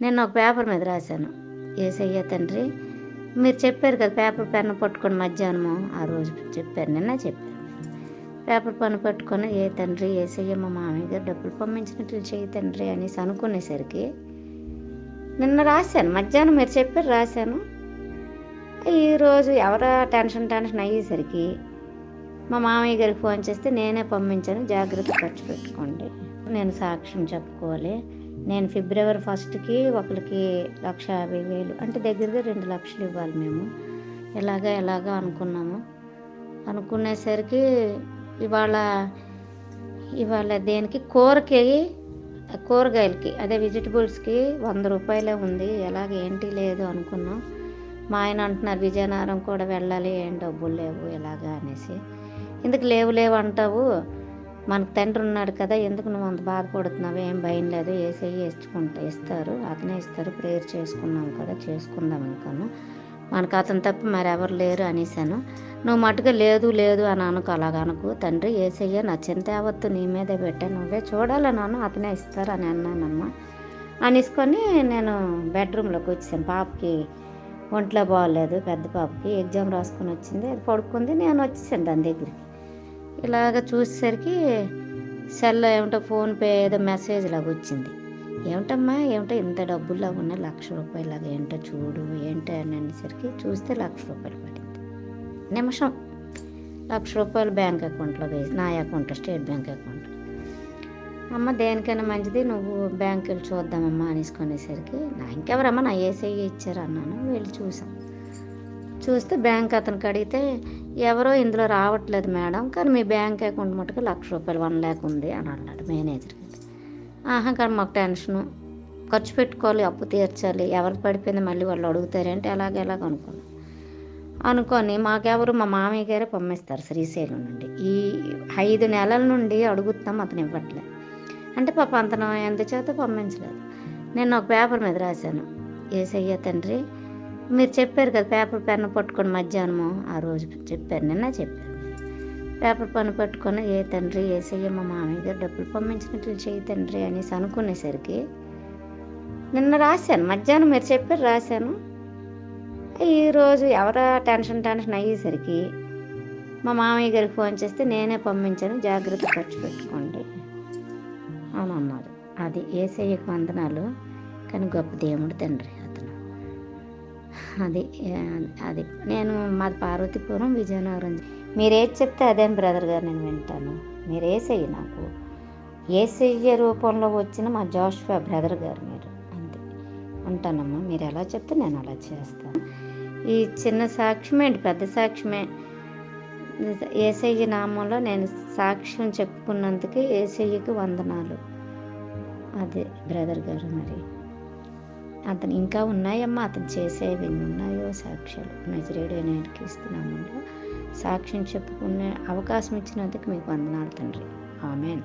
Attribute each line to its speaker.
Speaker 1: నేను ఒక పేపర్ మీద రాశాను. ఏసయ్య తండ్రి మీరు చెప్పారు కదా పేపర్ పెన్ను పట్టుకొని మధ్యాహ్నము ఆ రోజు చెప్పారు నిన్న చెప్పారు. పేపర్ పన్ను పట్టుకొని ఏ తండ్రి ఏసయ్య మా మామయ్య గారు డబ్బులు పంపించినట్లు చేయి తండ్రి అనేసి అనుకునేసరికి నిన్న రాశాను. మధ్యాహ్నం మీరు చెప్పారు రాశాను. ఈరోజు ఎవరో టెన్షన్ టెన్షన్ అయ్యేసరికి మా మామయ్య గారికి ఫోన్ చేస్తే నేనే పంపించాను జాగ్రత్త ఖర్చు పెట్టుకోండి. నేను సాక్ష్యం చెప్పుకోవాలి. నేను ఫిబ్రవరి ఫస్ట్కి ఒకరికి లక్ష యాభై వేలు అంటే దగ్గరగా రెండు లక్షలు ఇవ్వాలి మేము. ఎలాగా ఎలాగా అనుకున్నాము. అనుకునేసరికి ఇవాళ ఇవాళ దేనికి? కూరకి కూరగాయలకి అదే వెజిటబుల్స్కి వంద రూపాయలే ఉంది. ఎలాగ ఏంటి లేదు అనుకున్నాం. మా ఆయన అంటున్నారు విజయనగరం కూడా వెళ్ళాలి ఏం డబ్బులు లేవు ఎలాగా అనేసి. ఎందుకు లేవు లేవు అంటావు? మనకు తండ్రి ఉన్నాడు కదా ఎందుకు నువ్వు అంత బాధపడుతున్నావు? ఏం భయం లేదు ఏసయ్యి ఇచ్చుకుంటా ఇస్తారు. అతనే ఇస్తారు ప్రేయర్ చేసుకున్నాం కదా చేసుకుందాం అనుకోను మనకు అతను తప్ప మరి ఎవరు లేరు అనేసాను నువ్వు మటుకు లేదు లేదు అని అనుకో అలాగ తండ్రి ఏసయ్య నా చింత యావత్తు నీ మీదే పెట్టా నువ్వే చూడాలి నాన్న అతనే ఇస్తారు అని అన్నానమ్మా. అనేసుకొని నేను బెడ్రూమ్లోకి వచ్చాను పాపకి ఒంట్లో బాగాలేదు పెద్ద పాపకి ఎగ్జామ్ రాసుకొని వచ్చింది. అది పడుకుంది నేను వచ్చేసాను దాని దగ్గరికి. ఇలాగ చూసేసరికి సెల్లో ఏమిటో ఫోన్పే ఏదో మెసేజ్ లాగా వచ్చింది. ఏమిటమ్మా ఏమిటో ఇంత డబ్బుల్లా ఉన్నాయి లక్ష రూపాయలాగా ఏంటో చూడు ఏంటో అని అనేసరికి చూస్తే లక్ష రూపాయలు పడింది. నిమిషం. లక్ష రూపాయలు బ్యాంక్ అకౌంట్లో వేసి నా అకౌంట్ స్టేట్ బ్యాంక్ అకౌంట్. అమ్మ దేనికైనా మంచిది నువ్వు బ్యాంక్ వెళ్ళి చూద్దామమ్మా అనేసుకునేసరికి నా ఇంకెవరమ్మా నా ఏసఐ ఇచ్చారు అన్నాను వెళ్ళి చూసాం. చూస్తే బ్యాంక్ అతనికి అడిగితే ఎవరో ఇందులో రావట్లేదు మేడం కానీ మీ బ్యాంక్ అకౌంట్ మటుకు లక్ష రూపాయలు వన్ ల్యాక్ ఉంది అని అన్నాడు మేనేజర్. ఆహా కానీ మాకు టెన్షను. ఖర్చు పెట్టుకోవాలి అప్పు తీర్చాలి. ఎవరికి పడిపోయింది మళ్ళీ వాళ్ళు అడుగుతారంటే ఎలాగ ఎలాగ అనుకున్నాం. అనుకొని మాకెవరు మా మామయ్య గారే పంపిస్తారు శ్రీశైలం నుండి. ఈ ఐదు నెలల నుండి అడుగుతాం అతను ఇవ్వట్లేదు అంటే పాప అంతను ఎంత చేత పంపించలేదు. నేను ఒక పేపర్ మీద రాశాను. ఏసయ్య తండ్రి మీరు చెప్పారు కదా పేపర్ పెన్ను పట్టుకొని మధ్యాహ్నము ఆ రోజు చెప్పారు నిన్న చెప్పారు. పేపర్ పన్ను పట్టుకొని ఏ తండ్రి ఏసయ్య మా మామయ్య గారు డబ్బులు పంపించినట్లు చేయి తండ్రి అనేసి అనుకునేసరికి నిన్న రాశాను మధ్యాహ్నం మీరు చెప్పారు రాశాను. ఈరోజు ఎవరో టెన్షన్ టెన్షన్ అయ్యేసరికి మా మామయ్య గారికి ఫోన్ చేస్తే నేనే పంపించాను జాగ్రత్త ఖర్చు పెట్టుకోండి అని అన్నారు. అది ఏసయ్యకు వందనాలు కానీ గొప్ప దేవుడు తండ్రి. అది అది. నేను మాది పార్వతీపురం విజయనగరం. మీరు ఏది చెప్తే అదే బ్రదర్ గారు నేను వింటాను. మీరు ఏసయ్య నాకు. ఏసయ్య రూపంలో వచ్చిన మా జాషువా బ్రదర్ గారు మీరు. అంతే. ఉంటానమ్మా మీరు ఎలా చెప్తే నేను అలా చేస్తాను. ఈ చిన్న సాక్ష్యమే పెద్ద సాక్ష్యమే. ఏసయ్య నామంలో నేను సాక్ష్యం చెప్పుకున్నందుకు ఏసయ్యకి వందనాలు. అదే బ్రదర్ గారు మరి. అతను ఇంకా ఉన్నాయమ్మా అతను చేసేవి ఎన్ని ఉన్నాయో సాక్ష్యాలు. నజరేడు నేటికి ఇస్తున్నాము సాక్ష్యం చెప్పుకునే అవకాశం ఇచ్చినందుకు మీకు వందనాలు తండ్రి. ఆమెన్.